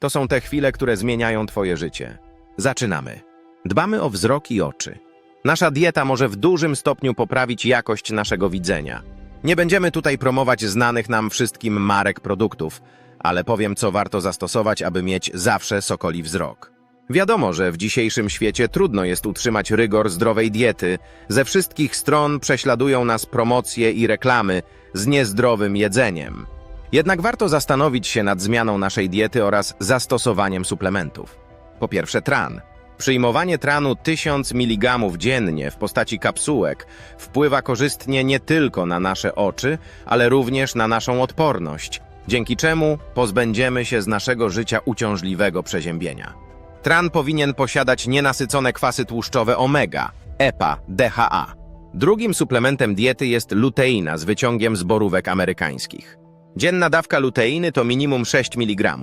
To są te chwile, które zmieniają Twoje życie. Zaczynamy. Dbamy o wzrok i oczy. Nasza dieta może w dużym stopniu poprawić jakość naszego widzenia. Nie będziemy tutaj promować znanych nam wszystkim marek produktów, ale powiem, co warto zastosować, aby mieć zawsze sokoli wzrok. Wiadomo, że w dzisiejszym świecie trudno jest utrzymać rygor zdrowej diety. Ze wszystkich stron prześladują nas promocje i reklamy z niezdrowym jedzeniem. Jednak warto zastanowić się nad zmianą naszej diety oraz zastosowaniem suplementów. Po pierwsze, tran. Przyjmowanie tranu 1000 mg dziennie w postaci kapsułek wpływa korzystnie nie tylko na nasze oczy, ale również na naszą odporność, dzięki czemu pozbędziemy się z naszego życia uciążliwego przeziębienia. Tran powinien posiadać nienasycone kwasy tłuszczowe omega, EPA, DHA. Drugim suplementem diety jest luteina z wyciągiem z borówek amerykańskich. Dzienna dawka luteiny to minimum 6 mg.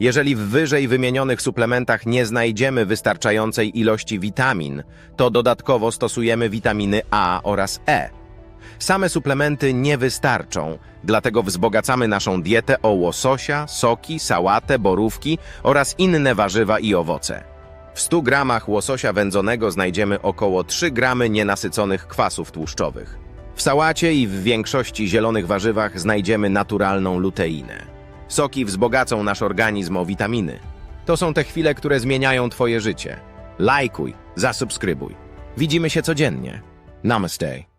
Jeżeli w wyżej wymienionych suplementach nie znajdziemy wystarczającej ilości witamin, to dodatkowo stosujemy witaminy A oraz E. Same suplementy nie wystarczą, dlatego wzbogacamy naszą dietę o łososia, soki, sałatę, borówki oraz inne warzywa i owoce. W 100 gramach łososia wędzonego znajdziemy około 3 gramy nienasyconych kwasów tłuszczowych. W sałacie i w większości zielonych warzywach znajdziemy naturalną luteinę. Soki wzbogacą nasz organizm o witaminy. To są te chwile, które zmieniają Twoje życie. Lajkuj, zasubskrybuj. Widzimy się codziennie. Namaste.